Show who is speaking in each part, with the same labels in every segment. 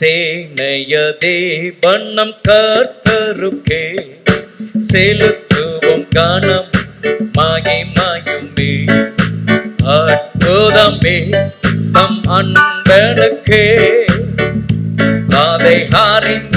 Speaker 1: சேனையதே வண்ணம் கர்த்தருக்கே. செலுத்துவோம் கணம் மாயுமே. அற்புதமே தம் அன்பனுக்கே. அதை அறிந்தே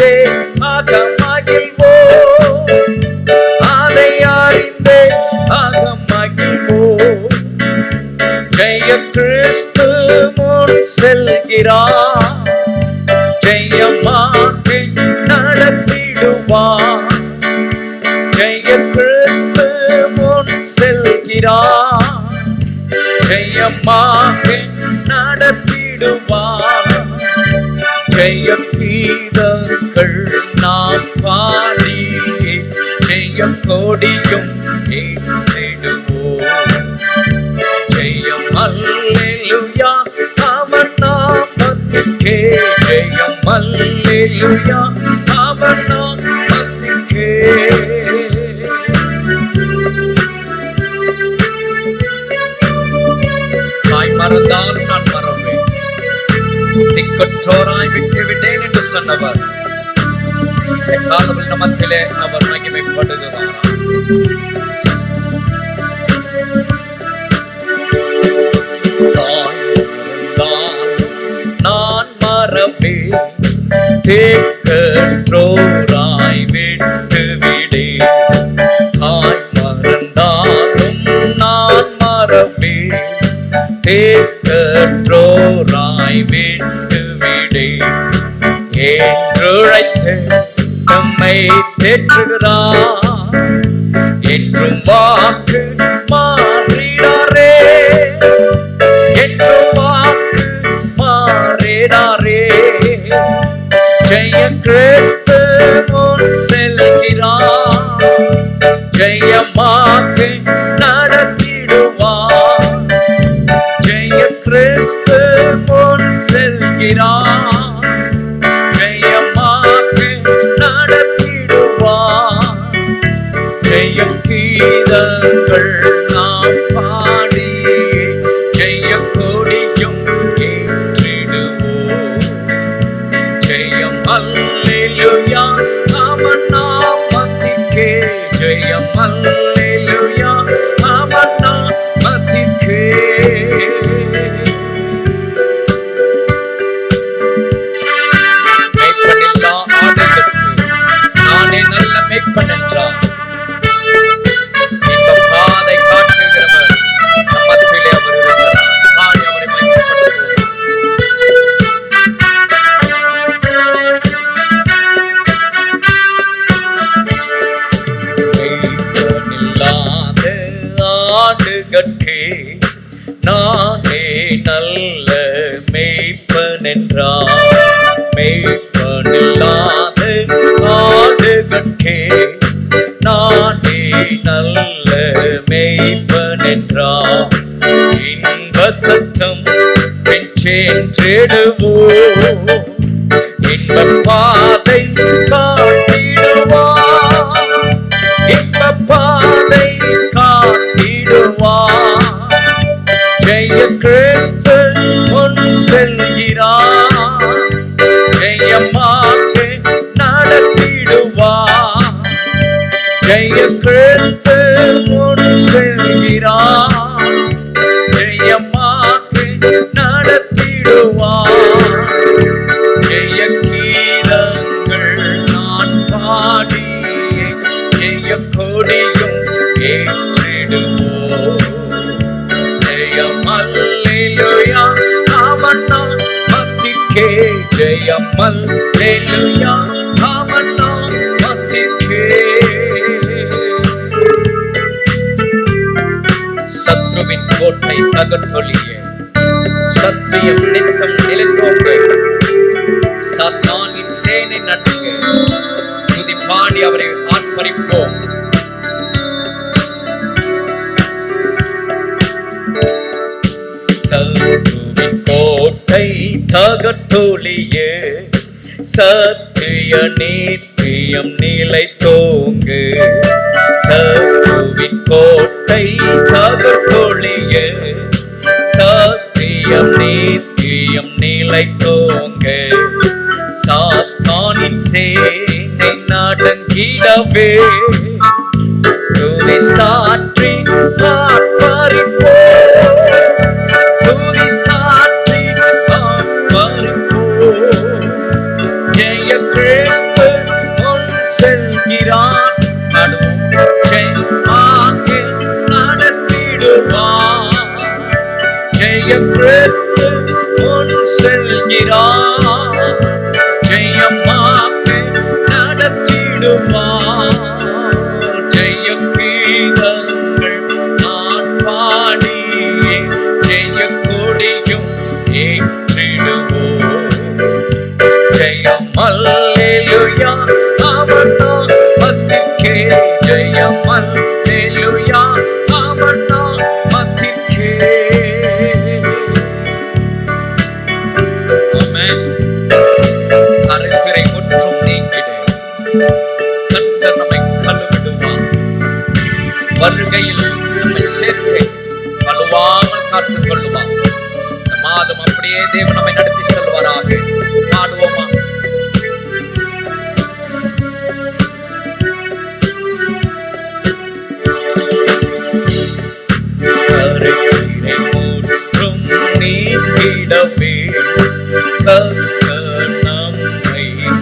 Speaker 1: ஜெயமாக நடத்திடுவார். ஜெய நாம் பாடி ஜெய கொடியும் ஏற்றிடுவோம் ஜெயம் அல்லேலூயா அவன் நாமத்திற்கே. ஜெயம் அல்லேலூயா அவன் திக்கற்றோராய் விட்டு விட்டேன் என்று சொன்னவர். காலவில் நமத்திலே அவர் மகிமைப்படுகிறார் நான் மரபே தேக்கற்றோராய் என்றுழைத்து நம்மை தேற்றுகிறார். என்றும் வாக்கு மாறினாரே. என்றும் வாக்கு மாறினாரே. ஜெய கிறிஸ்து அல்லேலூயா அவன் நாமத்திற்கே ஜெயம் அல்லேலூயா அவன் நாமத்திற்கே மேய்ப்பனில்லா ஆடுகளுக்கு நானே நல்ல மேய்ப்பன் என்றார். ஆடுகட்கே நானே நல்ல மெய்ப்பன் என்றார் மெய்ப்பனில்லாத ஆடுகட்கே நானே நல்ல மெய்ப்பன் என்றார் இன்ப சத்தம் பெற்றேன்றிடுவோ இன்ப ஜெயம் அல்லேலூயா அவன் நாமத்திற்கே சத்ருவின் கோட்டை தகர்த்தொழிய சத்தியம் நித்தம் நிலைத்தோங்க சத்தானின் சேனை நடுங்க துதி பாடி அவரை ஆர்ப்பரிப்போம். தகர்த்தொழிய சத்திய நீத்தியம் நிலை தோங்கு. சத்துவின் கோட்டை தகர்த்தொழிய சத்தியம் நித்தியம் சாத்தானின் சேனை நாடங்கிடவே துதி சாற்றி செல்கிறார்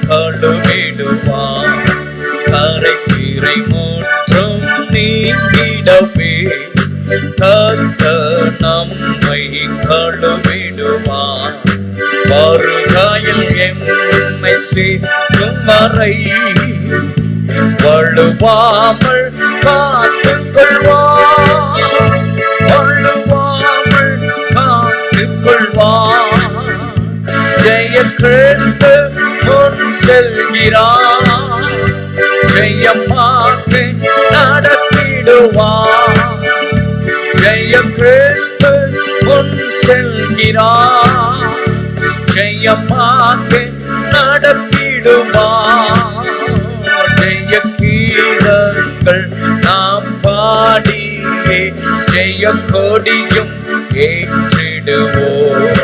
Speaker 1: நம்மை கரைக்கீரை கரையிறை நீங்கிடவே கத்த கர்த்தர் நம்மை கழுவிடுவார் வருகாயில் எம்மை சேர்க்கும் வரை. வழுவாமல் காத்துக் கொள்வான் ஜெய கிறிஸ்து செல்கிறான். ஜெயம் பார்த்து நடத்திடுவான். ஜெயம் கிறிஸ்து முன் ஜெயம் பார்த்து நடத்திடுவான். ஜெய கீழங்கள் நாம் பாடியே ஜெய கொடியும் ஏற்றிடுவோம்.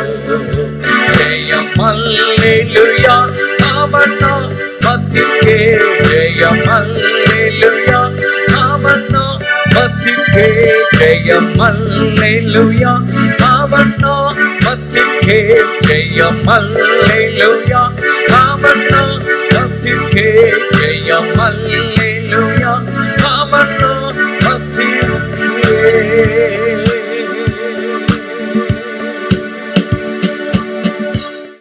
Speaker 1: அல்லேலூயா அவனா மத்திக்கே ஜெயம் அல்லேலூயா அவனா மத்திக்கே ஜெயம் அல்லேலூயா அவனா மத்திக்கே ஜெயம் அல்லேலூயா அவனா மத்திக்கே ஜெயம் அல்லேலூயா